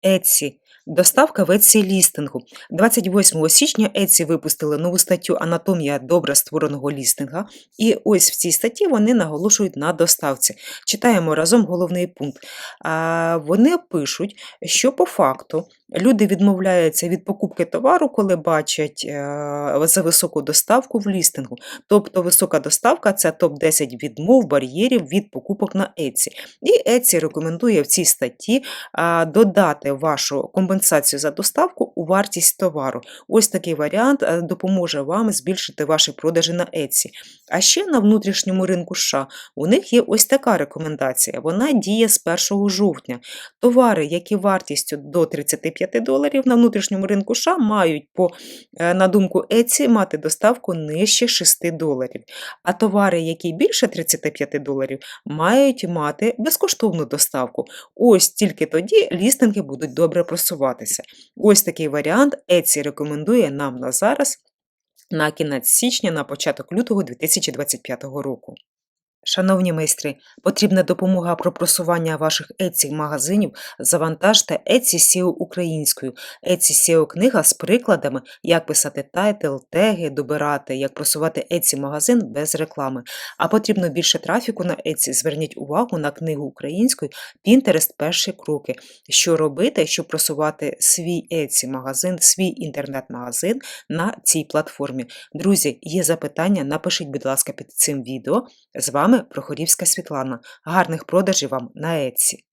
Έτσι, Доставка в Etsy лістингу. 28 січня Etsy випустили нову статтю Анатомія добре створеного лістинга. І ось в цій статті вони наголошують на доставці. Читаємо разом головний пункт. Вони пишуть, що по факту люди відмовляються від покупки товару, коли бачать е, за високу доставку в лістингу. Тобто висока доставка це топ-10 відмов, бар'єрів від покупок на Etsy. І Etsy рекомендує в цій статті додати вашу компенсацію за доставку у вартість товару. Ось такий варіант е, допоможе вам збільшити ваші продажі на Etsy. А ще на внутрішньому ринку США у них є ось така рекомендація. Вона діє з 1 жовтня. Товари, які вартістю до 35 доларів на внутрішньому ринку США, мають, по, е, на думку Etsy, мати доставку нижче 6 доларів. А товари, які більше 35 доларів, мають мати безкоштовну доставку. Ось тільки тоді лістинги будуть добре просуватися. Ось такий варіант Еці рекомендує нам на зараз, на кінець січня, на початок лютого 2025 року. Шановні майстри, потрібна допомога про просування ваших Etsy магазинів, завантажте Etsy SEO українською. Etsy SEO книга з прикладами, як писати тайтл, теги, добирати, як просувати Etsy магазин без реклами. А потрібно більше трафіку на Etsy, зверніть увагу на книгу українською Pinterest перші кроки. Що робити, щоб просувати свій Etsy магазин, свій інтернет-магазин на цій платформі. Друзі, є запитання, напишіть, будь ласка, під цим відео. З вами Прохорівська Світлана. Гарних продажів вам на Etsy!